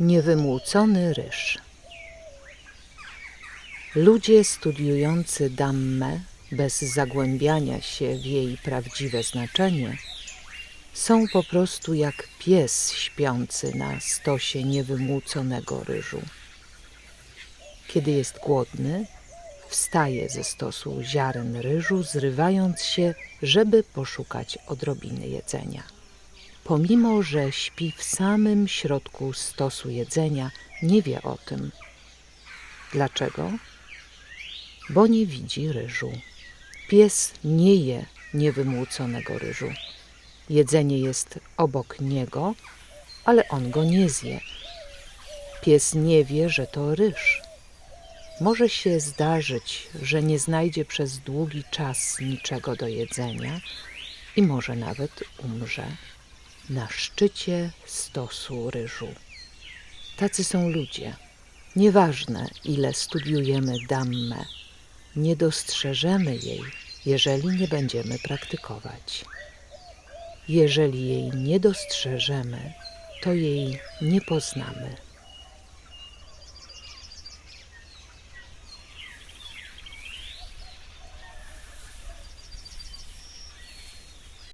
Niewymłócony ryż. Ludzie studiujący Dammę bez zagłębiania się w jej prawdziwe znaczenie są po prostu jak pies śpiący na stosie niewymłóconego ryżu. Kiedy jest głodny, wstaje ze stosu ziaren ryżu, zrywając się, żeby poszukać odrobiny jedzenia. Pomimo, że śpi w samym środku stosu jedzenia, nie wie o tym. Dlaczego? Bo nie widzi ryżu. Pies nie je niewymłóconego ryżu. Jedzenie jest obok niego, ale on go nie zje. Pies nie wie, że to ryż. Może się zdarzyć, że nie znajdzie przez długi czas niczego do jedzenia i może nawet umrze na szczycie stosu ryżu. Tacy są ludzie. Nieważne, ile studiujemy Dammę, nie dostrzeżemy jej, jeżeli nie będziemy praktykować. Jeżeli jej nie dostrzeżemy, to jej nie poznamy.